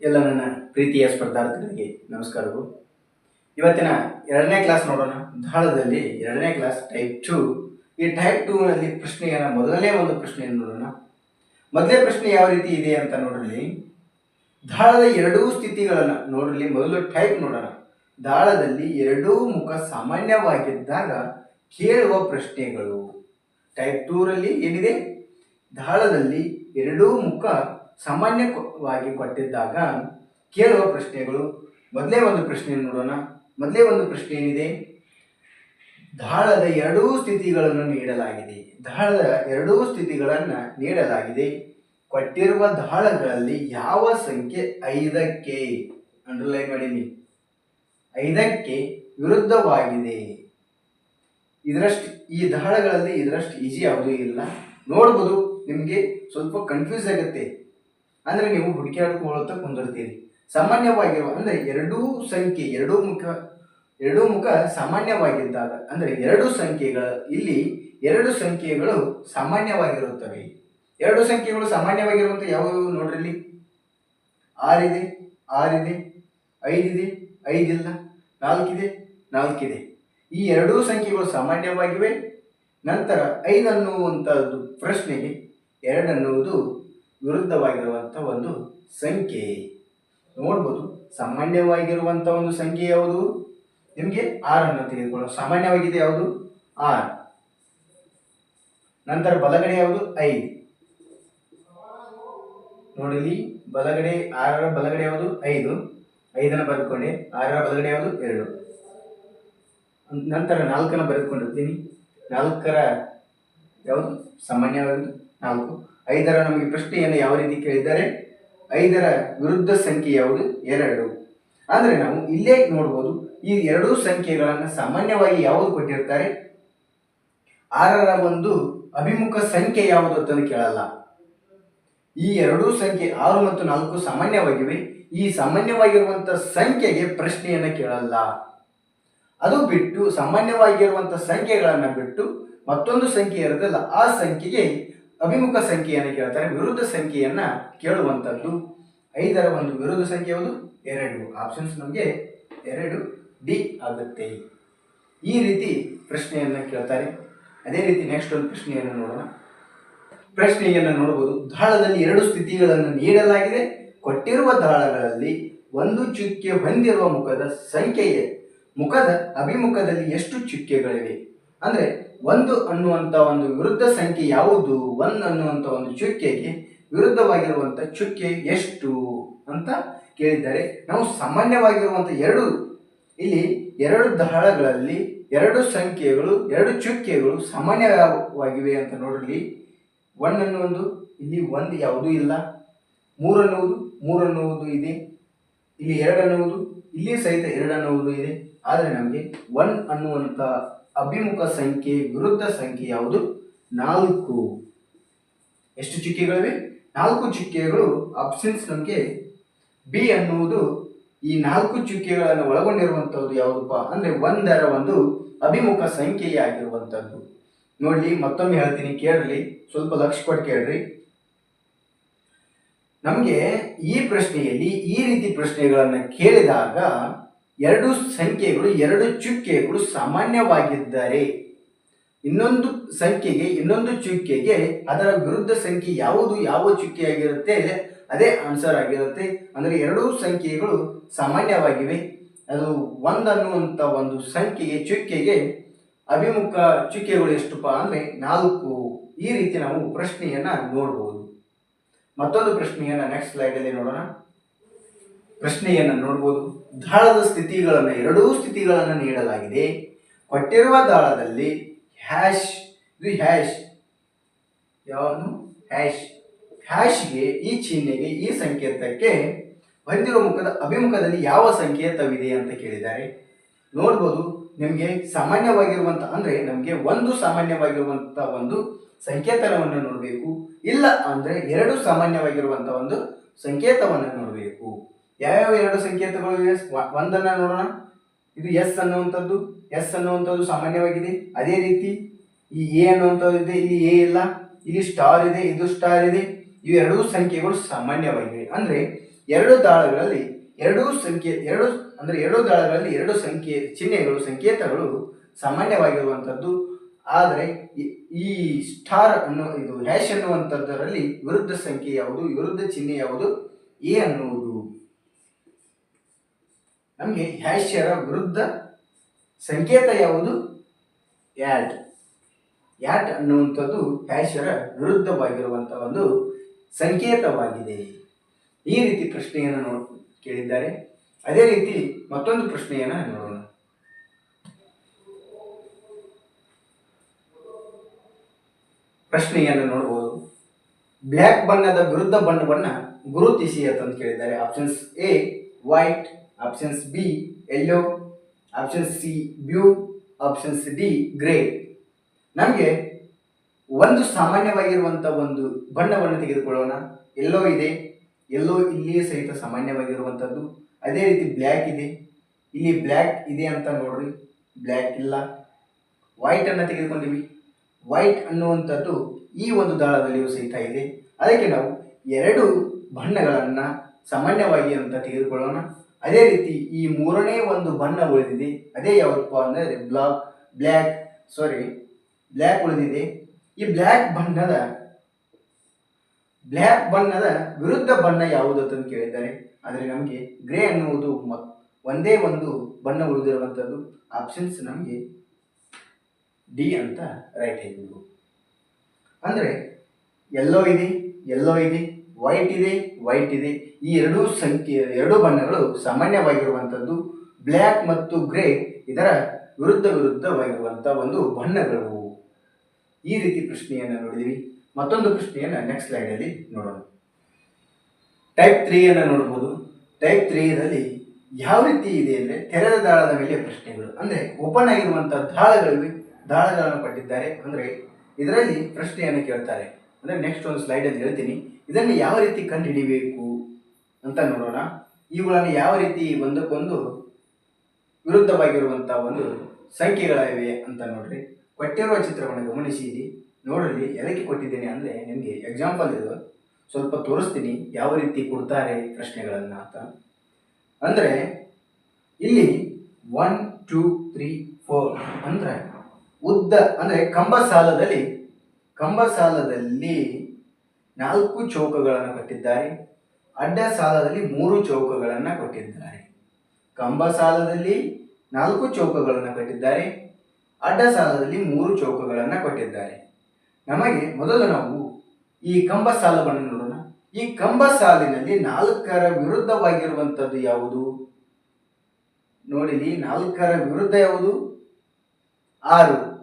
ಎಲ್ಲ ನನ್ನ ಪ್ರೀತಿಯ ಸ್ಪರ್ಧಾರ್ಥಿಗಳಿಗೆ ನಮಸ್ಕಾರಗಳು. ಇವತ್ತಿನ ಎರಡನೇ ಕ್ಲಾಸ್ ನೋಡೋಣ. ದಾಳದಲ್ಲಿ ಎರಡನೇ ಕ್ಲಾಸ್ ಟೈಪ್ ಟು ಈ ಟೈಪ್ ಟೂ ನಲ್ಲಿ ಪ್ರಶ್ನೆಯನ್ನ ಮೊದಲನೇ ಒಂದು ಪ್ರಶ್ನೆಯನ್ನು ನೋಡೋಣ. ಮೊದಲೇ ಪ್ರಶ್ನೆ ಯಾವ ರೀತಿ ಇದೆ ಅಂತ ನೋಡಲಿ. ದಾಳದ ಎರಡೂ ಸ್ಥಿತಿಗಳನ್ನು ನೋಡಲಿ. ಮೊದಲು ಟೈಪ್ ನೋಡೋಣ. ದಾಳದಲ್ಲಿ ಎರಡೂ ಮುಖ ಸಾಮಾನ್ಯವಾಗಿದ್ದಾಗ ಕೇಳುವ ಪ್ರಶ್ನೆಗಳು. ಟೈಪ್ ಟೂರಲ್ಲಿ ಏನಿದೆ? ದಾಳದಲ್ಲಿ ಎರಡೂ ಮುಖ ಸಾಮಾನ್ಯವಾಗಿ ಕೊಟ್ಟಿದ್ದಾಗ ಕೇಳುವ ಪ್ರಶ್ನೆಗಳು, ಮೊದಲೇ ಒಂದು ಪ್ರಶ್ನೆಯನ್ನು ನೋಡೋಣ. ಮೊದಲೇ ಒಂದು ಪ್ರಶ್ನೆ ಏನಿದೆ? ದಾಳದ ಎರಡೂ ಸ್ಥಿತಿಗಳನ್ನು ನೀಡಲಾಗಿದೆ. ದಾಳದ ಎರಡೂ ಸ್ಥಿತಿಗಳನ್ನು ನೀಡಲಾಗಿದೆ. ಕೊಟ್ಟಿರುವ ದಾಳಗಳಲ್ಲಿ ಯಾವ ಸಂಖ್ಯೆ? ಐದಕ್ಕೆ. ಅಂಡರ್ಲೈನ್ ಮಾಡೀನಿ. ಐದಕ್ಕೆ ವಿರುದ್ಧವಾಗಿದೆ. ಇದರಷ್ಟು, ಈ ದಾಳಗಳಲ್ಲಿ ಇದರಷ್ಟು ಈಜಿ ಯಾವುದೂ ಇಲ್ಲ. ನೋಡ್ಬೋದು, ನಿಮಗೆ ಸ್ವಲ್ಪ ಕನ್ಫ್ಯೂಸ್ ಆಗುತ್ತೆ. ಅಂದರೆ ನೀವು ಹುಡುಕಾಡ್ಕೊಳ್ಳುತ್ತಾ ಕುಂದಿರ್ತೀರಿ. ಸಾಮಾನ್ಯವಾಗಿರುವ, ಅಂದರೆ ಎರಡೂ ಸಂಖ್ಯೆ, ಎರಡೂ ಮುಖ ಎರಡೂ ಮುಖ ಸಾಮಾನ್ಯವಾಗಿದ್ದಾಗ, ಅಂದರೆ ಎರಡು ಸಂಖ್ಯೆಗಳ, ಇಲ್ಲಿ ಎರಡು ಸಂಖ್ಯೆಗಳು ಸಾಮಾನ್ಯವಾಗಿರುತ್ತವೆ. ಎರಡು ಸಂಖ್ಯೆಗಳು ಸಾಮಾನ್ಯವಾಗಿರುವಂಥ ಯಾವುವು ನೋಡ್ರಿ ಆರಿದೆ ಆರಿದೆ, ಐದಿದೆ, ಐದಿಲ್ಲ, ನಾಲ್ಕಿದೆ ನಾಲ್ಕಿದೆ. ಈ ಎರಡೂ ಸಂಖ್ಯೆಗಳು ಸಾಮಾನ್ಯವಾಗಿವೆ. ನಂತರ ಐದು ಅನ್ನುವಂಥದ್ದು ಪ್ರಶ್ನೆಗೆ ಎರಡು ಅನ್ನುವುದು ವಿರುದ್ಧವಾಗಿರುವಂಥ ಒಂದು ಸಂಖ್ಯೆ. ನೋಡ್ಬೋದು ಸಾಮಾನ್ಯವಾಗಿರುವಂಥ ಒಂದು ಸಂಖ್ಯೆ ಯಾವುದು? ನಿಮಗೆ ಆರನ್ನು ಅನ್ನು ತೆಗೆದುಕೊಳ್ಳೋ ಸಾಮಾನ್ಯವಾಗಿದೆ ಯಾವುದು? ಆರ್ ನಂತರ ಬಲಗಡೆ ಯಾವುದು? ಐದು ನೋಡಿ ಇಲ್ಲಿ ಬಲಗಡೆ ಆರರ ಬಲಗಡೆ ಯಾವುದು? ಐದು. ಐದನ್ನು ಬರೆದುಕೊಂಡೆ. ಆರರ ಬಲಗಡೆ ಯಾವುದು? ಎರಡು. ನಂತರ ನಾಲ್ಕನ್ನು ಬರೆದುಕೊಂಡಿರ್ತೀನಿ. ನಾಲ್ಕರ ಯಾವುದು? ಸಾಮಾನ್ಯವಾದ ನಾಲ್ಕು ಐದರ ನಮಗೆ ಪ್ರಶ್ನೆಯನ್ನು ಯಾವ ರೀತಿ ಕೇಳಿದ್ದಾರೆ? ಐದರ ವಿರುದ್ಧ ಸಂಖ್ಯೆ ಯಾವುದು? ಎರಡು. ಆದರೆ ನಾವು ಇಲ್ಲೇ ನೋಡ್ಬೋದು, ಈ ಎರಡೂ ಸಂಖ್ಯೆಗಳನ್ನು ಸಾಮಾನ್ಯವಾಗಿ ಯಾವುದು ಕೊಟ್ಟಿರ್ತಾರೆ? ಆರರ ಒಂದು ಅಭಿಮುಖ ಸಂಖ್ಯೆ ಯಾವುದು ಅಂತ ಕೇಳಲ್ಲ. ಈ ಎರಡೂ ಸಂಖ್ಯೆ ಆರು ಮತ್ತು ನಾಲ್ಕು ಸಾಮಾನ್ಯವಾಗಿವೆ. ಈ ಸಾಮಾನ್ಯವಾಗಿರುವಂತಹ ಸಂಖ್ಯೆಗೆ ಪ್ರಶ್ನೆಯನ್ನು ಕೇಳಲ್ಲ. ಅದು ಬಿಟ್ಟು ಸಾಮಾನ್ಯವಾಗಿರುವಂತಹ ಸಂಖ್ಯೆಗಳನ್ನು ಬಿಟ್ಟು ಮತ್ತೊಂದು ಸಂಖ್ಯೆ ಇರೋದಲ್ಲ ಆ ಸಂಖ್ಯೆಗೆ ಅಭಿಮುಖ ಸಂಖ್ಯೆಯನ್ನು ಕೇಳ್ತಾರೆ, ವಿರುದ್ಧ ಸಂಖ್ಯೆಯನ್ನ ಕೇಳುವಂಥದ್ದು ಐದರ ಒಂದು ವಿರುದ್ಧ ಸಂಖ್ಯೆ ಯಾವುದು? ಎರಡು. ಆಪ್ಷನ್ಸ್ ನಮಗೆ ಎರಡು ಡಿ ಆಗುತ್ತೆ. ಈ ರೀತಿ ಪ್ರಶ್ನೆಯನ್ನು ಕೇಳ್ತಾರೆ. ಅದೇ ರೀತಿ ನೆಕ್ಸ್ಟ್ ಒಂದು ಪ್ರಶ್ನೆಯನ್ನು ನೋಡೋಣ. ಪ್ರಶ್ನೆಯನ್ನು ನೋಡಬಹುದು ದಾಳದಲ್ಲಿ ಎರಡು ಸ್ಥಿತಿಗಳನ್ನು ನೀಡಲಾಗಿದೆ. ಕೊಟ್ಟಿರುವ ದಾಳಗಳಲ್ಲಿ ಒಂದು ಚುಕ್ಕೆ ಹೊಂದಿರುವ ಮುಖದ ಸಂಖ್ಯೆಯೇ ಮುಖದ ಅಭಿಮುಖದಲ್ಲಿ ಎಷ್ಟು ಚುಕ್ಕೆಗಳಿವೆ? ಅಂದ್ರೆ ಒಂದು ಅನ್ನುವಂಥ ಒಂದು ವಿರುದ್ಧ ಸಂಖ್ಯೆ ಯಾವುದು? ಒನ್ ಅನ್ನುವಂಥ ಒಂದು ಚುಕ್ಕೆಗೆ ವಿರುದ್ಧವಾಗಿರುವಂಥ ಚುಕ್ಕೆ ಎಷ್ಟು ಅಂತ ಕೇಳಿದ್ದಾರೆ. ನಾವು ಸಾಮಾನ್ಯವಾಗಿರುವಂಥ ಎರಡು, ಇಲ್ಲಿ ಎರಡು ದಹಳಗಳಲ್ಲಿ ಎರಡು ಸಂಖ್ಯೆಗಳು, ಎರಡು ಚುಕ್ಕೆಗಳು ಸಾಮಾನ್ಯವಾಗಿವೆ ಅಂತ ನೋಡಲಿ ಒನ್ ಅನ್ನುವುದು, ಇಲ್ಲಿ ಒಂದು ಯಾವುದೂ ಇಲ್ಲ. ಮೂರು ಅನ್ನುವುದು ಮೂರು ಅನ್ನುವುದು ಇದೆ. ಇಲ್ಲಿ ಎರಡು ಅನ್ನುವುದು, ಇಲ್ಲಿ ಸಹಿತ ಎರಡು ಅನ್ನುವುದು ಇದೆ. ಆದರೆ ನಮಗೆ ಒನ್ ಅನ್ನುವಂಥ ಅಭಿಮುಖ ಸಂಖ್ಯೆ, ವಿರುದ್ಧ ಸಂಖ್ಯೆ ಯಾವುದು? ನಾಲ್ಕು. ಎಷ್ಟು ಚುಕ್ಕೆಗಳಿವೆ? ನಾಲ್ಕು ಚುಕ್ಕೆಗಳು ಆಪ್ಷನ್ಸ್ ನಮಗೆ ಬಿ ಅನ್ನುವುದು ಈ ನಾಲ್ಕು ಚುಕ್ಕೆಗಳನ್ನು ಒಳಗೊಂಡಿರುವಂಥದ್ದು ಯಾವುದಪ್ಪ ಅಂದರೆ ಒಂದರ ಒಂದು ಅಭಿಮುಖ ಸಂಖ್ಯೆಯಾಗಿರುವಂಥದ್ದು ನೋಡಿ ಮತ್ತೊಮ್ಮೆ ಹೇಳ್ತೀನಿ, ಕೇಳ್ರಿ, ಸ್ವಲ್ಪ ಲಕ್ಷ ಕೊಟ್ಟು ಕೇಳ್ರಿ. ನಮಗೆ ಈ ಪ್ರಶ್ನೆಯಲ್ಲಿ ಈ ರೀತಿ ಪ್ರಶ್ನೆಗಳನ್ನು ಕೇಳಿದಾಗ ಎರಡು ಸಂಖ್ಯೆಗಳು, ಎರಡು ಚುಕ್ಕೆಗಳು ಸಾಮಾನ್ಯವಾಗಿದ್ದರೆ ಇನ್ನೊಂದು ಸಂಖ್ಯೆಗೆ, ಇನ್ನೊಂದು ಚುಕ್ಕೆಗೆ ಅದರ ವಿರುದ್ಧ ಸಂಖ್ಯೆ ಯಾವುದು, ಯಾವ ಚುಕ್ಕೆ ಆಗಿರುತ್ತೆ ಅದೇ ಆನ್ಸರ್ ಆಗಿರುತ್ತೆ. ಅಂದರೆ ಎರಡೂ ಸಂಖ್ಯೆಗಳು ಸಾಮಾನ್ಯವಾಗಿವೆ. ಅದು ಒಂದನ್ನುವಂಥ ಒಂದು ಸಂಖ್ಯೆಗೆ, ಚುಕ್ಕೆಗೆ ಅಭಿಮುಖ ಚುಕ್ಕೆಗಳು ಎಷ್ಟುಪ್ಪ ಅಂದರೆ ನಾಲ್ಕು. ಈ ರೀತಿ ನಾವು ಪ್ರಶ್ನೆಯನ್ನು ನೋಡ್ಬೋದು. ಮತ್ತೊಂದು ಪ್ರಶ್ನೆಯನ್ನು ನೆಕ್ಸ್ಟ್ ಸ್ಲೈಡಲ್ಲಿ ನೋಡೋಣ. ಪ್ರಶ್ನೆಯನ್ನು ನೋಡ್ಬೋದು. ದಾಳದ ಸ್ಥಿತಿಗಳನ್ನು, ಎರಡೂ ಸ್ಥಿತಿಗಳನ್ನು ನೀಡಲಾಗಿದೆ. ಕೊಟ್ಟಿರುವ ದಾಳದಲ್ಲಿ ಹ್ಯಾಶ್ ಇದು ಹ್ಯಾಶ್ ಯಾವನು? ಹ್ಯಾಶ್ ಹ್ಯಾಶ್ಗೆ ಈ ಚಿಹ್ನೆಗೆ, ಈ ಸಂಕೇತಕ್ಕೆ ಹೊಂದಿರುವ ಮುಖದ ಅಭಿಮುಖದಲ್ಲಿ ಯಾವ ಸಂಕೇತವಿದೆ ಅಂತ ಕೇಳಿದ್ದಾರೆ. ನೋಡ್ಬೋದು, ನಿಮಗೆ ಸಾಮಾನ್ಯವಾಗಿರುವಂಥ ಅಂದರೆ ನಮಗೆ ಒಂದು ಸಾಮಾನ್ಯವಾಗಿರುವಂಥ ಒಂದು ಸಂಕೇತನವನ್ನು ನೋಡಬೇಕು. ಇಲ್ಲ ಅಂದರೆ ಎರಡು ಸಾಮಾನ್ಯವಾಗಿರುವಂಥ ಒಂದು ಸಂಕೇತವನ್ನು ನೋಡಬೇಕು. ಯಾವ್ಯಾವ ಎರಡು ಸಂಕೇತಗಳು ಇವೆ? ಒಂದನ್ನ ನೋಡೋಣ. ಇದು ಎಸ್ ಅನ್ನುವಂಥದ್ದು. ಎಸ್ ಅನ್ನುವಂಥದ್ದು ಸಾಮಾನ್ಯವಾಗಿದೆ. ಅದೇ ರೀತಿ ಈ ಎ ಅನ್ನುವಂಥದ್ದು ಇದೆ. ಇಲ್ಲಿ ಎ ಇಲ್ಲ. ಇಲ್ಲಿ ಸ್ಟಾರ್ ಇದೆ. ಇದು ಸ್ಟಾರ್ ಇದೆ. ಇವೆರಡೂ ಸಂಖ್ಯೆಗಳು ಸಾಮಾನ್ಯವಾಗಿವೆ. ಅಂದರೆ ಎರಡು ದಾಳಗಳಲ್ಲಿ ಎರಡೂ ಸಂಖ್ಯೆ, ಎರಡು, ಅಂದರೆ ಎರಡು ದಾಳಗಳಲ್ಲಿ ಎರಡು ಸಂಖ್ಯೆ, ಚಿಹ್ನೆಗಳು, ಸಂಕೇತಗಳು ಸಾಮಾನ್ಯವಾಗಿರುವಂಥದ್ದು. ಆದರೆ ಈ ಸ್ಟಾರ್ ಅನ್ನೋ, ಇದು ಹ್ಯಾಶ್ ಅನ್ನುವಂಥದ್ದರಲ್ಲಿ ವಿರುದ್ಧ ಸಂಖ್ಯೆ ಯಾವುದು? ವಿರುದ್ಧ ಚಿಹ್ನೆ ಯಾವುದು? ಎ ಅನ್ನುವುದು. ನಮಗೆ ಹ್ಯಾಶ್ಯರ ವಿರುದ್ಧ ಸಂಕೇತ ಯಾವುದು? ಯಾಟ್. ಯಾಟ್ ಅನ್ನುವಂಥದ್ದು ಹ್ಯಾಶರ ವಿರುದ್ಧವಾಗಿರುವಂಥ ಒಂದು ಸಂಕೇತವಾಗಿದೆ. ಈ ರೀತಿ ಪ್ರಶ್ನೆಯನ್ನು ನೋಡ್ ಕೇಳಿದ್ದಾರೆ. ಅದೇ ರೀತಿ ಮತ್ತೊಂದು ಪ್ರಶ್ನೆಯನ್ನು ನೋಡೋಣ. ಪ್ರಶ್ನೆಯನ್ನು ನೋಡಬಹುದು ಬ್ಲ್ಯಾಕ್ ಬಣ್ಣದ ವಿರುದ್ಧ ಬಣ್ಣವನ್ನು ಗುರುತಿಸಿ ಅಂತಂದು ಕೇಳಿದ್ದಾರೆ. Options A, white options B yellow, option C blue options D grey ನಮಗೆ ಒಂದು ಸಾಮಾನ್ಯವಾಗಿರುವಂಥ ಒಂದು ಬಣ್ಣವನ್ನು ತೆಗೆದುಕೊಳ್ಳೋಣ. ಎಲ್ಲೋ ಇದೆ. ಎಲ್ಲೋ ಇಲ್ಲಿಯೇ ಸಹಿತ ಸಾಮಾನ್ಯವಾಗಿರುವಂಥದ್ದು ಅದೇ ರೀತಿ ಬ್ಲ್ಯಾಕ್ ಇದೆ. ಇಲ್ಲಿ ಬ್ಲ್ಯಾಕ್ ಇದೆ ಅಂತ ನೋಡ್ರಿ. ಬ್ಲ್ಯಾಕ್ ಇಲ್ಲ. ವೈಟ್ ಅನ್ನು ತೆಗೆದುಕೊಂಡಿವಿ. ವೈಟ್ ಅನ್ನುವಂಥದ್ದು ಈ ಒಂದು ದಾಳದಲ್ಲಿಯೂ ಸಹಿತ ಇದೆ. ಅದಕ್ಕೆ ನಾವು ಎರಡು ಬಣ್ಣಗಳನ್ನು ಸಾಮಾನ್ಯವಾಗಿ ಅಂತ ತೆಗೆದುಕೊಳ್ಳೋಣ. ಅದೇ ರೀತಿ ಈ ಮೂರನೇ ಒಂದು ಬಣ್ಣ ಉಳಿದಿದೆ. ಅದೇ ಯಾವಪ್ಪ ಅಂದರೆ ಬ್ಲಾಕ್, ಬ್ಲ್ಯಾಕ್ ಸಾರಿ ಬ್ಲ್ಯಾಕ್ ಉಳಿದಿದೆ. ಈ ಬ್ಲ್ಯಾಕ್ ಬಣ್ಣದ ಬ್ಲ್ಯಾಕ್ ಬಣ್ಣದ ವಿರುದ್ಧ ಬಣ್ಣ ಯಾವುದು ಅಂತ ಕೇಳಿದ್ದಾರೆ. ಆದರೆ ನಮಗೆ ಗ್ರೇ ಅನ್ನುವುದು ಒಂದೇ ಒಂದು ಬಣ್ಣ ಉಳಿದಿರುವಂಥದ್ದು ಆಪ್ಷನ್ಸ್ ನಮಗೆ ಡಿ ಅಂತ ರೈಟ್ ಹೇಳ್ಬೋದು ಅಂದರೆ ಎಲ್ಲೋ ಇದೆ ಎಲ್ಲೋ ಇದೆ ವೈಟ್ ಇದೆ ವೈಟ್ ಇದೆ. ಈ ಎರಡೂ ಸಂಖ್ಯೆ, ಎರಡೂ ಬಣ್ಣಗಳು ಸಾಮಾನ್ಯವಾಗಿರುವಂಥದ್ದು. ಬ್ಲ್ಯಾಕ್ ಮತ್ತು ಗ್ರೇ ಇದರ ವಿರುದ್ಧ ವಿರುದ್ಧವಾಗಿರುವಂಥ ಒಂದು ಬಣ್ಣಗಳು. ಈ ರೀತಿ ಪ್ರಶ್ನೆಯನ್ನು ನೋಡಿದ್ವಿ ಮತ್ತೊಂದು ಪ್ರಶ್ನೆಯನ್ನು ನೆಕ್ಸ್ಟ್ ಸ್ಲೈಡಲ್ಲಿ ನೋಡೋಣ. ಟೈಪ್ ತ್ರೀಯನ್ನು ನೋಡ್ಬೋದು. ಟೈಪ್ ತ್ರೀಯಲ್ಲಿ ಯಾವ ರೀತಿ ಇದೆ ಅಂದರೆ ತೆರೆದ ದಾಳದ ಮೇಲೆ ಪ್ರಶ್ನೆಗಳು. ಅಂದರೆ ಓಪನ್ ಆಗಿರುವಂಥ ದಾಳಗಳಿವೆ, ದಾಳಗಳನ್ನು ಕೊಟ್ಟಿದ್ದಾರೆ ಅಂದರೆ ಇದರಲ್ಲಿ ಪ್ರಶ್ನೆಯನ್ನು ಕೇಳ್ತಾರೆ. ಅಂದರೆ ನೆಕ್ಸ್ಟ್ ಒಂದು ಸ್ಲೈಡ್ ಅಂತ ಹೇಳ್ತೀನಿ. ಇದನ್ನು ಯಾವ ರೀತಿ ಕಂಡುಹಿಡಿಬೇಕು ಅಂತ ನೋಡೋಣ. ಇವುಗಳನ್ನು ಯಾವ ರೀತಿ ಒಂದಕ್ಕೊಂದು ವಿರುದ್ಧವಾಗಿರುವಂಥ ಒಂದು ಸಂಖ್ಯೆಗಳಿವೆ ಅಂತ ನೋಡ್ರಿ. ಕೊಟ್ಟಿರುವ ಚಿತ್ರವನ್ನು ಗಮನಿಸಿರಿ. ನೋಡ್ರಿ ಎದಕ್ಕೆ ಕೊಟ್ಟಿದ್ದೇನೆ ಅಂದರೆ ನಿಮಗೆ ಎಕ್ಸಾಂಪಲ್ ಇದು. ಸ್ವಲ್ಪ ತೋರಿಸ್ತೀನಿ ಯಾವ ರೀತಿ ಕೊಡ್ತಾರೆ ಪ್ರಶ್ನೆಗಳನ್ನು ಅಂತ. ಅಂದರೆ, ಇಲ್ಲಿ ಒನ್ ಟೂ ತ್ರೀ ಫೋರ್ ಅಂದರೆ ಉದ್ದ, ಅಂದರೆ ಕಂಬ ಸಾಲದಲ್ಲಿ ಕಂಬ ಸಾಲದಲ್ಲಿ ನಾಲ್ಕು ಚೌಕಗಳನ್ನು ಕಟ್ಟಿದ್ದಾರೆ. ಅಡ್ಡ ಸಾಲದಲ್ಲಿ ಮೂರು ಚೌಕಗಳನ್ನು ಕೊಟ್ಟಿದ್ದಾರೆ. ಕಂಬ ಸಾಲದಲ್ಲಿ ನಾಲ್ಕು ಚೌಕಗಳನ್ನು ಕಟ್ಟಿದ್ದಾರೆ. ಅಡ್ಡ ಸಾಲದಲ್ಲಿ ಮೂರು ಚೌಕಗಳನ್ನು ಕೊಟ್ಟಿದ್ದಾರೆ. ನಮಗೆ ಮೊದಲು ನಾವು ಈ ಕಂಬ ಸಾಲವನ್ನು ನೋಡೋಣ. ಈ ಕಂಬ ಸಾಲಿನಲ್ಲಿ ನಾಲ್ಕರ ವಿರುದ್ಧವಾಗಿರುವಂಥದ್ದು ಯಾವುದು? ನೋಡಿಲಿ ನಾಲ್ಕರ ವಿರುದ್ಧ ಯಾವುದು? ಆರು.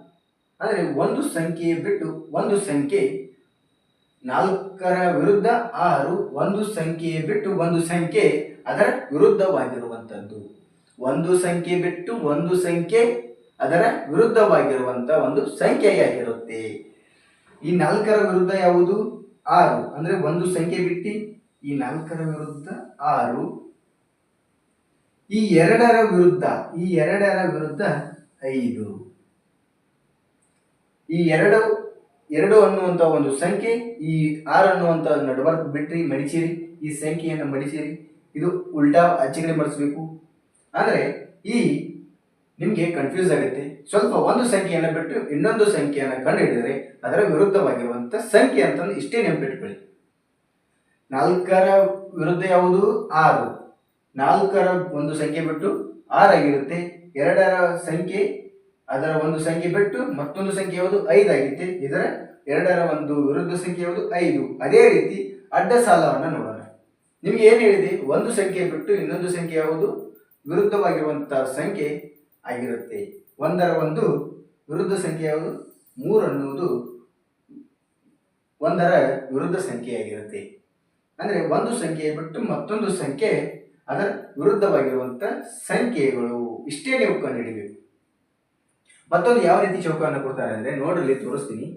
ಅಂದರೆ ಒಂದು ಸಂಖ್ಯೆ ಬಿಟ್ಟು ಒಂದು ಸಂಖ್ಯೆ ನಾಲ್ಕರ ವಿರುದ್ಧ ಆರು ಒಂದು ಸಂಖ್ಯೆ ಬಿಟ್ಟು ಒಂದು ಸಂಖ್ಯೆ ಅದರ ವಿರುದ್ಧವಾಗಿರುವಂಥದ್ದು. ಒಂದು ಸಂಖ್ಯೆ ಬಿಟ್ಟು ಒಂದು ಸಂಖ್ಯೆ ಅದರ ವಿರುದ್ಧವಾಗಿರುವಂಥ ಒಂದು ಸಂಖ್ಯೆಯಾಗಿರುತ್ತೆ. ಈ ನಾಲ್ಕರ ವಿರುದ್ಧ ಯಾವುದು? ಆರು. ಅಂದರೆ ಒಂದು ಸಂಖ್ಯೆ ಬಿಟ್ಟು ಈ ನಾಲ್ಕರ ವಿರುದ್ಧ ಆರು. ಈ ಎರಡರ ವಿರುದ್ಧ, ಈ ಎರಡರ ವಿರುದ್ಧ ಐದು. ಈ ಎರಡು ಎರಡು ಅನ್ನುವಂಥ ಒಂದು ಸಂಖ್ಯೆ, ಈ ಆರು ಅನ್ನುವಂಥ ನಡುವರ್ಕ್ ಬಿಟ್ರಿ ಮಡಿಸಿರಿ ಈ ಸಂಖ್ಯೆಯನ್ನು ಮಡಿಸಿರಿ ಇದು ಉಲ್ಟಾ ಆಚೆಗಡೆ ಮಾಡಿಸ್ಬೇಕು. ಆದರೆ ಈ ನಿಮಗೆ ಕನ್ಫ್ಯೂಸ್ ಆಗುತ್ತೆ. ಸ್ವಲ್ಪ ಒಂದು ಸಂಖ್ಯೆಯನ್ನು ಬಿಟ್ಟು ಇನ್ನೊಂದು ಸಂಖ್ಯೆಯನ್ನು ಕಂಡುಹಿಡಿದರೆ ಅದರ ವಿರುದ್ಧವಾಗಿರುವಂಥ ಸಂಖ್ಯೆ ಅಂತಂದು ಇಷ್ಟೇ ನೆನಪಿಟ್ಕೊಳ್ಳಿ. ನಾಲ್ಕರ ವಿರುದ್ಧ ಯಾವುದು? ಆರು. ನಾಲ್ಕರ ಒಂದು ಸಂಖ್ಯೆ ಬಿಟ್ಟು ಆರಾಗಿರುತ್ತೆ ಎರಡರ ಸಂಖ್ಯೆ ಅದರ ಒಂದು ಸಂಖ್ಯೆ ಬಿಟ್ಟು ಮತ್ತೊಂದು ಸಂಖ್ಯೆ ಯಾವುದು? ಐದಾಗಿತ್ತು ಇದರ ಎರಡರ ಒಂದು ವಿರುದ್ಧ ಸಂಖ್ಯೆ ಯಾವುದು? ಐದು. ಅದೇ ರೀತಿ ಅಡ್ಡ ಸಾಲವನ್ನು ನೋಡೋಣ. ನಿಮ್ಗೆ ಏನು ಹೇಳಿದೆ? ಒಂದು ಸಂಖ್ಯೆ ಬಿಟ್ಟು ಇನ್ನೊಂದು ಸಂಖ್ಯೆ ಯಾವುದು? ವಿರುದ್ಧವಾಗಿರುವಂತಹ ಸಂಖ್ಯೆ ಆಗಿರುತ್ತೆ. ಒಂದರ ಒಂದು ವಿರುದ್ಧ ಸಂಖ್ಯೆ ಯಾವುದು? ಮೂರು ಅನ್ನುವುದು ಒಂದರ ವಿರುದ್ಧ ಸಂಖ್ಯೆಯಾಗಿರುತ್ತೆ ಅಂದರೆ ಒಂದು ಸಂಖ್ಯೆ ಬಿಟ್ಟು ಮತ್ತೊಂದು ಸಂಖ್ಯೆ ಅದರ ವಿರುದ್ಧವಾಗಿರುವಂಥ ಸಂಖ್ಯೆಗಳು. ಇಷ್ಟೇ ನೀವು ಕಂಡುಹಿಡಿಬೇಕು. ಮತ್ತೊಂದು ಯಾವ ರೀತಿ ಚೌಕವನ್ನು ಕೊಡ್ತಾರೆ ಅಂದರೆ ನೋಡಲಿ ತೋರಿಸ್ತೀನಿ.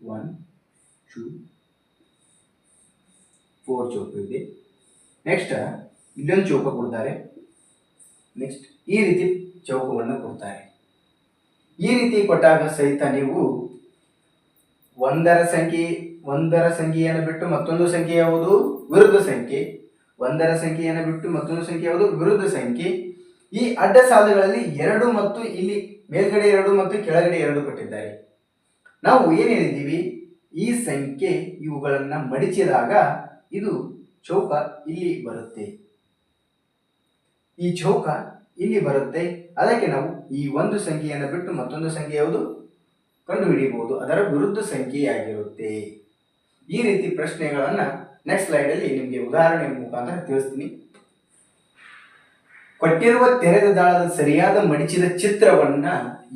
ಒನ್ ಟೂ ಫೋರ್ ಚೌಕ ಇದೆ. ನೆಕ್ಸ್ಟ್ ಇಲ್ಲೊಂದು ಚೌಕ ಕೊಡ್ತಾರೆ. ನೆಕ್ಸ್ಟ್ ಈ ರೀತಿ ಚೌಕವನ್ನು ಕೊಡ್ತಾರೆ. ಈ ರೀತಿ ಕೊಟ್ಟಾಗ ಸಹಿತ ನೀವು ಒಂದರ ಸಂಖ್ಯೆ, ಒಂದರ ಸಂಖ್ಯೆಯನ್ನು ಬಿಟ್ಟು ಮತ್ತೊಂದು ಸಂಖ್ಯೆ ಯಾವುದು? ವಿರುದ್ಧ ಸಂಖ್ಯೆ. ಒಂದರ ಸಂಖ್ಯೆಯನ್ನು ಬಿಟ್ಟು ಮತ್ತೊಂದು ಸಂಖ್ಯೆ ಯಾವುದು? ವಿರುದ್ಧ ಸಂಖ್ಯೆ. ಈ ಅಡ್ಡ ಸಾಲುಗಳಲ್ಲಿ ಎರಡು ಮತ್ತು ಇಲ್ಲಿ ಮೇಲ್ಗಡೆ ಎರಡು ಮತ್ತು ಕೆಳಗಡೆ ಎರಡು ಕೊಟ್ಟಿದ್ದಾರೆ. ನಾವು ಏನು ಹೇಳಿದ್ದೀವಿ? ಈ ಸಂಖ್ಯೆ ಇವುಗಳನ್ನು ಮಡಿಚಿದಾಗ ಇದು ಚೌಕ ಇಲ್ಲಿ ಬರುತ್ತೆ. ಈ ಚೌಕ ಇಲ್ಲಿ ಬರುತ್ತೆ. ಅದಕ್ಕೆ ನಾವು ಈ ಒಂದು ಸಂಖ್ಯೆಯನ್ನು ಬಿಟ್ಟು ಮತ್ತೊಂದು ಸಂಖ್ಯೆ ಯಾವುದು? ಕಂಡುಹಿಡಿಯಬಹುದು. ಅದರ ವಿರುದ್ಧ ಸಂಖ್ಯೆಯಾಗಿರುತ್ತೆ ಈ ರೀತಿ ಪ್ರಶ್ನೆಗಳನ್ನು ನೆಕ್ಸ್ಟ್ ಸ್ಲೈಡ್ ಅಲ್ಲಿ ನಿಮಗೆ ಉದಾಹರಣೆ ಮುಖಾಂತರ ತಿಳಿಸ್ತೀನಿ. ಕೊಟ್ಟಿರುವ ತೆರೆದ ದಾಳದ ಸರಿಯಾದ ಮಡಿಚಿದ ಚಿತ್ರವನ್ನ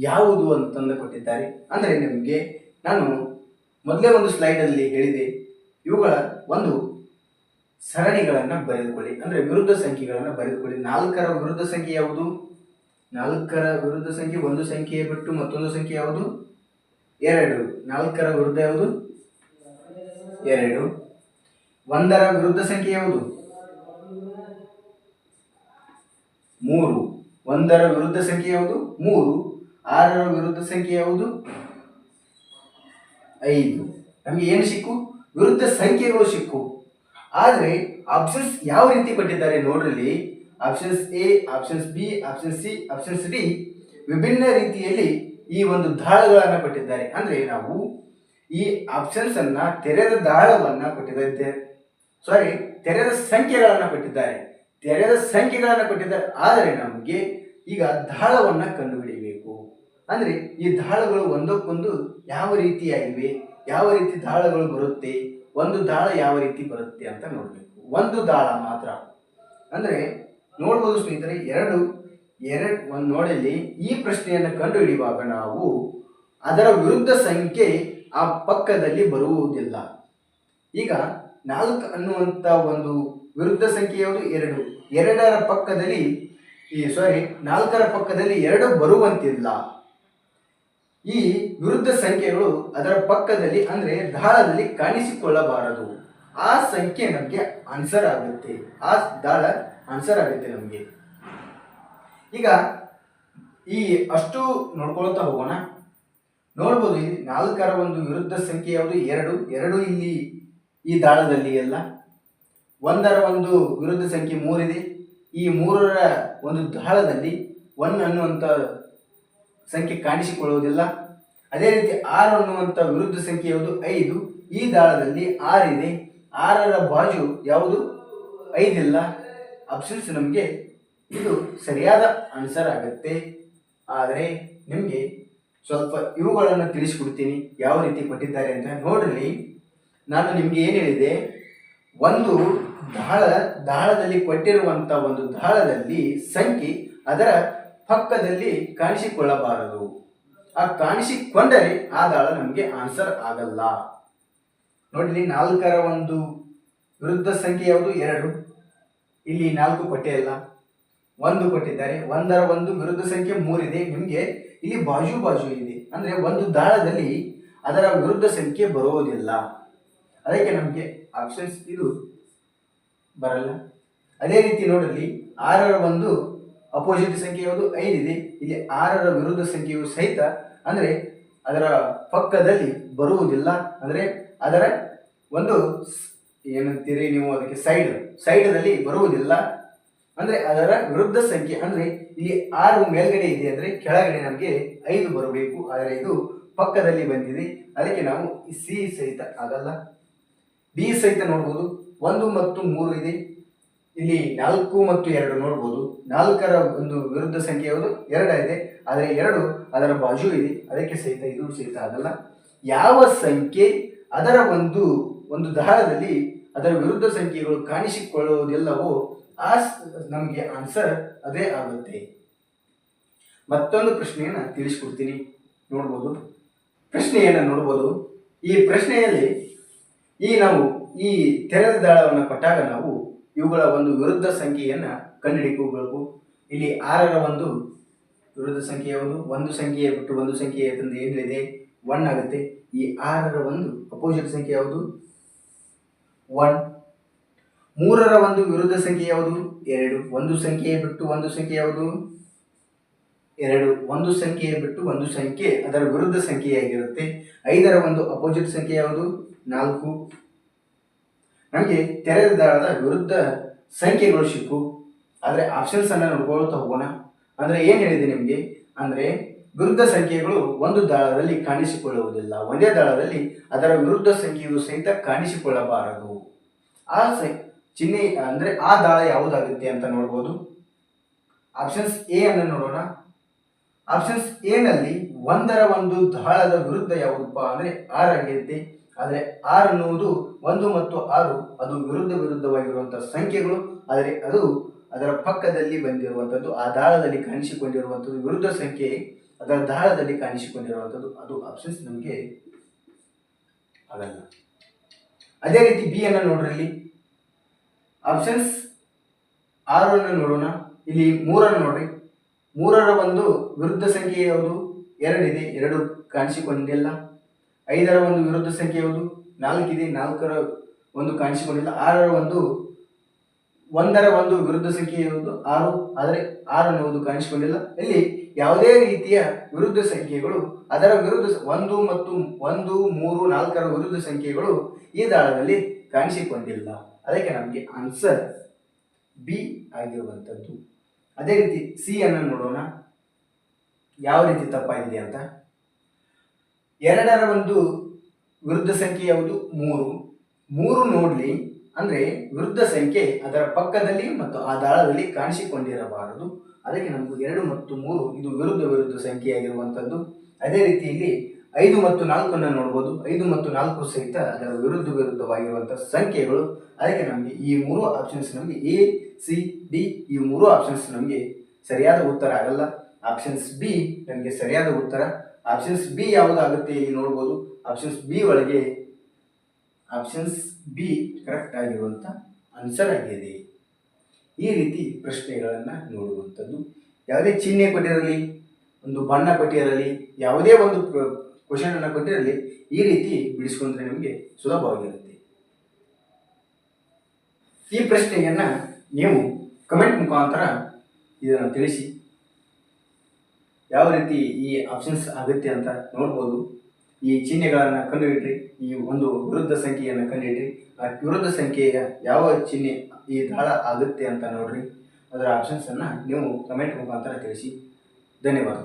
ಯಾವುದು ಅಂತಂದು ಕೊಟ್ಟಿದ್ದಾರೆ. ಅಂದ್ರೆ ನಿಮಗೆ ನಾನು ಮೊದಲೇ ಒಂದು ಸ್ಲೈಡ್ ಅಲ್ಲಿ ಹೇಳಿದೆ. ಇವುಗಳ ಒಂದು ಸರಣಿಗಳನ್ನು ಬರೆದುಕೊಳ್ಳಿ. ಅಂದ್ರೆ ವಿರುದ್ಧ ಸಂಖ್ಯೆಗಳನ್ನು ಬರೆದುಕೊಳ್ಳಿ. ನಾಲ್ಕರ ವಿರುದ್ಧ ಸಂಖ್ಯೆ ಯಾವುದು? ನಾಲ್ಕರ ವಿರುದ್ಧ ಸಂಖ್ಯೆ ಒಂದು ಸಂಖ್ಯೆ ಬಿಟ್ಟು ಮತ್ತೊಂದು ಸಂಖ್ಯೆ ಯಾವುದು? ಎರಡು. ನಾಲ್ಕರ ವಿರುದ್ಧ ಯಾವುದು? ಎರಡು. ಒಂದರ ವಿರುದ್ಧ ಸಂಖ್ಯೆ ಯಾವುದು? ಮೂರು. ಒಂದರ ವಿರುದ್ಧ ಸಂಖ್ಯೆ ಯಾವುದು? ಮೂರು. ಆರರ ವಿರುದ್ಧ ಸಂಖ್ಯೆ ಯಾವುದು? ಐದು. ನಮಗೆ ಏನು ಸಿಕ್ಕು? ವಿರುದ್ಧ ಸಂಖ್ಯೆಗಳು ಸಿಕ್ಕು. ಆದರೆ ಆಪ್ಷನ್ಸ್ ಯಾವ ರೀತಿ ಕೊಟ್ಟಿದ್ದಾರೆ ನೋಡ್ರಲ್ಲಿ? Options A options B option C options D ವಿಭಿನ್ನ ರೀತಿಯಲ್ಲಿ ಈ ಒಂದು ದಾಳಗಳನ್ನು ಕೊಟ್ಟಿದ್ದಾರೆ. ಅಂದರೆ ನಾವು ಈ ಆಪ್ಷನ್ಸ್ ಅನ್ನ ತೆರೆದ ದಾಳವನ್ನು ಕೊಟ್ಟಿದ್ದಾರೆ ಸಾರಿ ತೆರೆದ ಸಂಖ್ಯೆಗಳನ್ನು ಕೊಟ್ಟಿದ್ದಾರೆ. ತೆರೆದ ಸಂಖ್ಯೆಗಳನ್ನು ಕೊಟ್ಟಿದ್ದಾರೆ. ಆದರೆ ನಮಗೆ ಈಗ ದಾಳವನ್ನು ಕಂಡುಹಿಡಿಯಬೇಕು. ಅಂದರೆ ಈ ದಾಳಗಳು ಒಂದಕ್ಕೊಂದು ಯಾವ ರೀತಿಯಾಗಿವೆ? ಯಾವ ರೀತಿ ದಾಳಗಳು ಬರುತ್ತೆ? ಒಂದು ದಾಳ ಯಾವ ರೀತಿ ಬರುತ್ತೆ ಅಂತ ನೋಡಬೇಕು. ಒಂದು ದಾಳ ಮಾತ್ರ. ಅಂದರೆ ನೋಡ್ಬೋದು ಸ್ನೇಹಿತರೆ, ಎರಡು ಎರಡು, ಒಂದು ನೋಡಲಿ ಈ ಪ್ರಶ್ನೆಯನ್ನು ಕಂಡುಹಿಡಿಯುವಾಗ ನಾವು ಅದರ ವಿರುದ್ಧ ಸಂಖ್ಯೆ ಆ ಪಕ್ಕದಲ್ಲಿ ಬರುವುದಿಲ್ಲ. ಈಗ ನಾಲ್ಕು ಅನ್ನುವಂಥ ಒಂದು ವಿರುದ್ಧ ಸಂಖ್ಯೆ ಯಾವುದು? ಎರಡು. ಎರಡರ ಪಕ್ಕದಲ್ಲಿ ಈ ಸಾರಿ ನಾಲ್ಕರ ಪಕ್ಕದಲ್ಲಿ ಎರಡು ಬರುವಂತಿಲ್ಲ. ಈ ವಿರುದ್ಧ ಸಂಖ್ಯೆಗಳು ಅದರ ಪಕ್ಕದಲ್ಲಿ ಅಂದ್ರೆ ದಾಳದಲ್ಲಿ ಕಾಣಿಸಿಕೊಳ್ಳಬಾರದು. ಆ ಸಂಖ್ಯೆ ನಮಗೆ ಆನ್ಸರ್ ಆಗುತ್ತೆ. ಆ ದಾಳ ಆನ್ಸರ್ ಆಗುತ್ತೆ ನಮಗೆ. ಈಗ ಈ ಅಷ್ಟು ನೋಡ್ಕೊಳ್ತಾ ಹೋಗೋಣ. ನೋಡ್ಬೋದು ಇಲ್ಲಿ ನಾಲ್ಕರ ಒಂದು ವಿರುದ್ಧ ಸಂಖ್ಯೆ ಯಾವುದು? ಎರಡು. ಎರಡು ಇಲ್ಲಿ ಈ ದಾಳದಲ್ಲಿ ಎಲ್ಲ ಒಂದರ ಒಂದು ವಿರುದ್ಧ ಸಂಖ್ಯೆ ಮೂರಿದೆ. ಈ ಮೂರರ ಒಂದು ದಾಳದಲ್ಲಿ ಒನ್ ಅನ್ನುವಂಥ ಸಂಖ್ಯೆ ಕಾಣಿಸಿಕೊಳ್ಳುವುದಿಲ್ಲ. ಅದೇ ರೀತಿ ಆರು ಅನ್ನುವಂಥ ವಿರುದ್ಧ ಸಂಖ್ಯೆ ಯಾವುದು? ಐದು. ಈ ದಾಳದಲ್ಲಿ ಆರಿದೆ. ಆರರ ಬಾಜು ಯಾವುದು? ಐದಿಲ್ಲ. ಆಪ್ಷನ್ಸ್ ನಮಗೆ ಇದು ಸರಿಯಾದ ಆನ್ಸರ್ ಆಗುತ್ತೆ. ಆದರೆ ನಿಮಗೆ ಸ್ವಲ್ಪ ಇವುಗಳನ್ನು ತಿಳಿಸ್ಕೊಡ್ತೀನಿ. ಯಾವ ರೀತಿ ಕೊಟ್ಟಿದ್ದಾರೆ ಅಂತ ನೋಡ್ರಿ. ನಾನು ನಿಮಗೆ ಏನು ಹೇಳಿದೆ? ಒಂದು ದಾಳ ದಾಳದಲ್ಲಿ ಕೊಟ್ಟಿರುವಂಥ ಒಂದು ದಾಳದಲ್ಲಿ ಸಂಖ್ಯೆ ಅದರ ಪಕ್ಕದಲ್ಲಿ ಕಾಣಿಸಿಕೊಳ್ಳಬಾರದು. ಆ ಕಾಣಿಸಿಕೊಂಡರೆ ಆ ದಾಳ ನಮಗೆ ಆನ್ಸರ್ ಆಗಲ್ಲ. ನೋಡಿ ನಾಲ್ಕರ ಒಂದು ವಿರುದ್ಧ ಸಂಖ್ಯೆ ಯಾವುದು? ಎರಡು. ಇಲ್ಲಿ ನಾಲ್ಕು ಕೊಟ್ಟೆ ಅಲ್ಲ. ಒಂದು ಕೊಟ್ಟಿದ್ದಾರೆ. ಒಂದರ ಒಂದು ವಿರುದ್ಧ ಸಂಖ್ಯೆ ಮೂರಿದೆ. ನಿಮಗೆ ಇಲ್ಲಿ ಬಾಜು ಬಾಜು ಇದೆ. ಅಂದ್ರೆ ಒಂದು ದಾಳದಲ್ಲಿ ಅದರ ವಿರುದ್ಧ ಸಂಖ್ಯೆ ಬರುವುದಿಲ್ಲ ಅದಕ್ಕೆ ನಮಗೆ ಆಪ್ಷನ್ಸ್ ಇದು ಬರಲ್ಲ. ಅದೇ ರೀತಿ ನೋಡಲಿ ಆರರ ಒಂದು ಅಪೋಸಿಟ್ ಸಂಖ್ಯೆ ಯಾವುದು? ಐದಿದೆ ಇಲ್ಲಿ ಆರರ ವಿರುದ್ಧ ಸಂಖ್ಯೆಯು ಸಹಿತ ಅಂದರೆ ಅದರ ಪಕ್ಕದಲ್ಲಿ ಬರುವುದಿಲ್ಲ. ಅಂದರೆ ಅದರ ಒಂದು ಏನಂತೀರಿ ನೀವು ಅದಕ್ಕೆ ಸೈಡ್ ಸೈಡಲ್ಲಿ ಬರುವುದಿಲ್ಲ. ಅಂದರೆ ಅದರ ವಿರುದ್ಧ ಸಂಖ್ಯೆ ಅಂದರೆ ಇಲ್ಲಿ ಆರು ಮೇಲ್ಗಡೆ ಇದೆ ಅಂದರೆ ಕೆಳಗಡೆ ನಮಗೆ ಐದು ಬರಬೇಕು. ಆದರೆ ಇದು ಪಕ್ಕದಲ್ಲಿ ಬಂದಿದೆ. ಅದಕ್ಕೆ ನಾವು ಸಿ ಸಹಿತ ಆಗಲ್ಲ. ಬಿ ಸಹಿತ ನೋಡ್ಬೋದು. ಒಂದು ಮತ್ತು ಮೂರು ಇದೆ. ಇಲ್ಲಿ ನಾಲ್ಕು ಮತ್ತು ಎರಡು ನೋಡ್ಬೋದು. ನಾಲ್ಕರ ಒಂದು ವಿರುದ್ಧ ಸಂಖ್ಯೆ ಯಾವುದು? ಇದೆ. ಆದರೆ ಎರಡು ಅದರ ಬಾಜು ಇದೆ. ಅದಕ್ಕೆ ಸಹಿತ ಇದು ಸಹಿತ ಆಗಲ್ಲ ಯಾವ ಸಂಖ್ಯೆ ಅದರ ಒಂದು ಒಂದು ದಹದಲ್ಲಿ ಅದರ ವಿರುದ್ಧ ಸಂಖ್ಯೆಗಳು ಕಾಣಿಸಿಕೊಳ್ಳುವುದೆಲ್ಲವೋ ಆ ನಮಗೆ ಆನ್ಸರ್ ಅದೇ ಆಗುತ್ತೆ. ಮತ್ತೊಂದು ಪ್ರಶ್ನೆಯನ್ನು ತಿಳಿಸ್ಕೊಡ್ತೀನಿ. ನೋಡ್ಬೋದು. ಪ್ರಶ್ನೆಯನ್ನು ನೋಡ್ಬೋದು. ಈ ಪ್ರಶ್ನೆಯಲ್ಲಿ ಈ ನಾವು ಈ ತೆರೆದ ದಾಳವನ್ನು ಕೊಟ್ಟಾಗ ನಾವು ಇವುಗಳ ಒಂದು ವಿರುದ್ಧ ಸಂಖ್ಯೆಯನ್ನು ಕಂಡುಹಿಡಿಯಬೇಕು ಇಲ್ಲಿ ಆರರ ಒಂದು ವಿರುದ್ಧ ಸಂಖ್ಯೆ ಯಾವುದು? ಒಂದು ಸಂಖ್ಯೆಯ ಬಿಟ್ಟು ಒಂದು ಸಂಖ್ಯೆ ತಂದು ಏನಿದೆ ಒನ್ ಆಗುತ್ತೆ. ಈ ಆರರ ಒಂದು ಅಪೋಸಿಟ್ ಸಂಖ್ಯೆ ಯಾವುದು? ಒನ್ ಮೂರರ ಒಂದು ವಿರುದ್ಧ ಸಂಖ್ಯೆ ಯಾವುದು? ಎರಡು. ಒಂದು ಸಂಖ್ಯೆಯ ಬಿಟ್ಟು ಒಂದು ಸಂಖ್ಯೆ ಯಾವುದು? ಎರಡು. ಒಂದು ಸಂಖ್ಯೆಯ ಬಿಟ್ಟು ಒಂದು ಸಂಖ್ಯೆ ಅದರ ವಿರುದ್ಧ ಸಂಖ್ಯೆಯಾಗಿರುತ್ತೆ. ಐದರ ಒಂದು ಅಪೋಸಿಟ್ ಸಂಖ್ಯೆ ಯಾವುದು? ನಾಲ್ಕು. ನಮಗೆ ತೆರೆದ ದಾಳದ ವಿರುದ್ಧ ಸಂಖ್ಯೆಗಳು ಸಿಕ್ಕು. ಆದರೆ ಆಪ್ಷನ್ಸ್ ಅನ್ನ ನೋಡ್ಕೊಳ್ತಾ ಹೋಗೋಣ. ಅಂದ್ರೆ ಏನು ಹೇಳಿದೆ ನಿಮಗೆ? ಅಂದ್ರೆ ವಿರುದ್ಧ ಸಂಖ್ಯೆಗಳು ಒಂದು ದಾಳದಲ್ಲಿ ಕಾಣಿಸಿಕೊಳ್ಳುವುದಿಲ್ಲ. ಒಂದೇ ದಾಳದಲ್ಲಿ ಅದರ ವಿರುದ್ಧ ಸಂಖ್ಯೆಯು ಸಹಿತ ಕಾಣಿಸಿಕೊಳ್ಳಬಾರದು. ಆ ಚಿಹ್ನೆ ಅಂದ್ರೆ ಆ ದಾಳ ಯಾವುದಾಗುತ್ತೆ ಅಂತ ನೋಡ್ಬೋದು. ಆಪ್ಷನ್ಸ್ ಎ ಅನ್ನು ನೋಡೋಣ. ಆಪ್ಷನ್ಸ್ ಎ ನಲ್ಲಿ ಒಂದರ ಒಂದು ದಾಳದ ವಿರುದ್ಧ ಯಾವುದಪ್ಪ ಅಂದ್ರೆ ಆರ್ ಆಗಿರುತ್ತೆ. ಆದರೆ ಆರ್ ಅನ್ನುವುದು ಒಂದು ಮತ್ತು ಆರು, ಅದು ವಿರುದ್ಧ ವಿರುದ್ಧವಾಗಿರುವಂತಹ ಸಂಖ್ಯೆಗಳು. ಆದರೆ ಅದು ಅದರ ಪಕ್ಕದಲ್ಲಿ ಬಂದಿರುವಂಥದ್ದು ಆ ದಾಳದಲ್ಲಿ ಕಾಣಿಸಿಕೊಂಡಿರುವಂಥದ್ದು ವಿರುದ್ಧ ಸಂಖ್ಯೆ, ಅದರ ದಾಳದಲ್ಲಿ ಕಾಣಿಸಿಕೊಂಡಿರುವಂಥದ್ದು ಅದು ಆಪ್ಷನ್ಸ್ ನಮಗೆ ಆಗಲ್ಲ. ಅದೇ ರೀತಿ ಬಿ ಅನ್ನ ನೋಡ್ರಿ ಇಲ್ಲಿ. ಆಪ್ಷನ್ಸ್ ಆರು ನೋಡೋಣ. ಇಲ್ಲಿ ಮೂರನ್ನು ನೋಡ್ರಿ. ಮೂರರ ಒಂದು ವಿರುದ್ಧ ಸಂಖ್ಯೆ ಯಾವುದು? ಎರಡಿದೆ. ಎರಡು ಕಾಣಿಸಿಕೊಂಡಿಲ್ಲ ಐದರ ಒಂದು ವಿರುದ್ಧ ಸಂಖ್ಯೆ ಯಾವುದು? ನಾಲ್ಕಿದೆ, ನಾಲ್ಕರ ಒಂದು ಕಾಣಿಸಿಕೊಂಡಿಲ್ಲ. ಆರರ ಒಂದು, ಒಂದರ ಒಂದು ವಿರುದ್ಧ ಸಂಖ್ಯೆ ಯಾವುದು? ಆರು. ಆದರೆ ಆರು ಅನ್ನುವುದು ಕಾಣಿಸಿಕೊಂಡಿಲ್ಲ. ಇಲ್ಲಿ ಯಾವುದೇ ರೀತಿಯ ವಿರುದ್ಧ ಸಂಖ್ಯೆಗಳು, ಅದರ ವಿರುದ್ಧ ಒಂದು ಮತ್ತು ಒಂದು, ಮೂರು, ನಾಲ್ಕರ ವಿರುದ್ಧ ಸಂಖ್ಯೆಗಳು ಈ ದಾಳದಲ್ಲಿ ಕಾಣಿಸಿಕೊಂಡಿಲ್ಲ. ಅದಕ್ಕೆ ನಮಗೆ ಆನ್ಸರ್ ಬಿ ಆಗಿರುವಂಥದ್ದು. ಅದೇ ರೀತಿ ಸಿ ಅನ್ನು ನೋಡೋಣ. ಯಾವ ರೀತಿ ತಪ್ಪಾಗಿದೆ ಅಂತ. ಎರಡರ ಒಂದು ವಿರುದ್ಧ ಸಂಖ್ಯೆ ಯಾವುದು? ಮೂರು. ಮೂರು ನೋಡಲಿ, ಅಂದರೆ ವಿರುದ್ಧ ಸಂಖ್ಯೆ ಅದರ ಪಕ್ಕದಲ್ಲಿ ಮತ್ತು ಆ ದಾಳದಲ್ಲಿ ಕಾಣಿಸಿಕೊಂಡಿರಬಾರದು. ಅದಕ್ಕೆ ನಮಗೆ ಎರಡು ಮತ್ತು ಮೂರು, ಇದು ವಿರುದ್ಧ ವಿರುದ್ಧ ಸಂಖ್ಯೆಯಾಗಿರುವಂಥದ್ದು ಅದೇ ರೀತಿಯಲ್ಲಿ ಐದು ಮತ್ತು ನಾಲ್ಕನ್ನು ನೋಡ್ಬೋದು. ಐದು ಮತ್ತು ನಾಲ್ಕು ಸಹಿತ ಅದರ ವಿರುದ್ಧ ವಿರುದ್ಧವಾಗಿರುವಂಥ ಸಂಖ್ಯೆಗಳು. ಅದಕ್ಕೆ ನಮಗೆ ಈ ಮೂರು ಆಪ್ಷನ್ಸ್ ನಮಗೆ ಎ ಸಿ ಡಿ ಈ ಮೂರು ಆಪ್ಷನ್ಸ್ ನಮಗೆ ಸರಿಯಾದ ಉತ್ತರ ಆಗಲ್ಲ. ಆಪ್ಷನ್ಸ್ ಬಿ ನಮಗೆ ಸರಿಯಾದ ಉತ್ತರ. ಆಪ್ಷನ್ಸ್ ಬಿ ಯಾವುದಾಗುತ್ತೆ ಇಲ್ಲಿ ನೋಡ್ಬೋದು. ಆಪ್ಷನ್ಸ್ ಬಿ ಒಳಗೆ ಆಪ್ಷನ್ಸ್ ಬಿ ಕರೆಕ್ಟ್ ಆಗಿರುವಂಥ ಆನ್ಸರ್ ಆಗಿದೆ. ಈ ರೀತಿ ಪ್ರಶ್ನೆಗಳನ್ನು ನೋಡುವಂಥದ್ದು. ಯಾವುದೇ ಚಿಹ್ನೆ ಕೊಟ್ಟಿರಲಿ, ಒಂದು ಬಣ್ಣ ಕೊಟ್ಟಿರಲಿ, ಯಾವುದೇ ಒಂದು ಕ್ವಶನ್ ಅನ್ನು ಕೊಟ್ಟಿರಲಿ, ಈ ರೀತಿ ಬಿಡಿಸ್ಕೊಂಡ್ರೆ ನಿಮಗೆ ಸುಲಭವಾಗಿರುತ್ತೆ. ಈ ಪ್ರಶ್ನೆಯನ್ನ ನೀವು ಕಮೆಂಟ್ ಮುಖಾಂತರ ಇದನ್ನು ತಿಳಿಸಿ. ಯಾವ ರೀತಿ ಈ ಆಪ್ಷನ್ಸ್ ಆಗುತ್ತೆ ಅಂತ ನೋಡ್ಬೋದು. ಈ ಚಿಹ್ನೆಗಳನ್ನು ಕಂಡುಹಿಡ್ರಿ, ಈ ಒಂದು ವಿರುದ್ಧ ಸಂಖ್ಯೆಯನ್ನು ಕಂಡುಹಿಡ್ರಿ. ಆ ವಿರುದ್ಧ ಸಂಖ್ಯೆಯ ಯಾವ ಚಿಹ್ನೆ ಈ ದಾಳ ಆಗುತ್ತೆ ಅಂತ ನೋಡ್ರಿ. ಅದರ ಆಪ್ಷನ್ಸನ್ನು ನೀವು ಕಮೆಂಟ್ ಮುಖಾಂತರ ತಿಳಿಸಿ. ಧನ್ಯವಾದ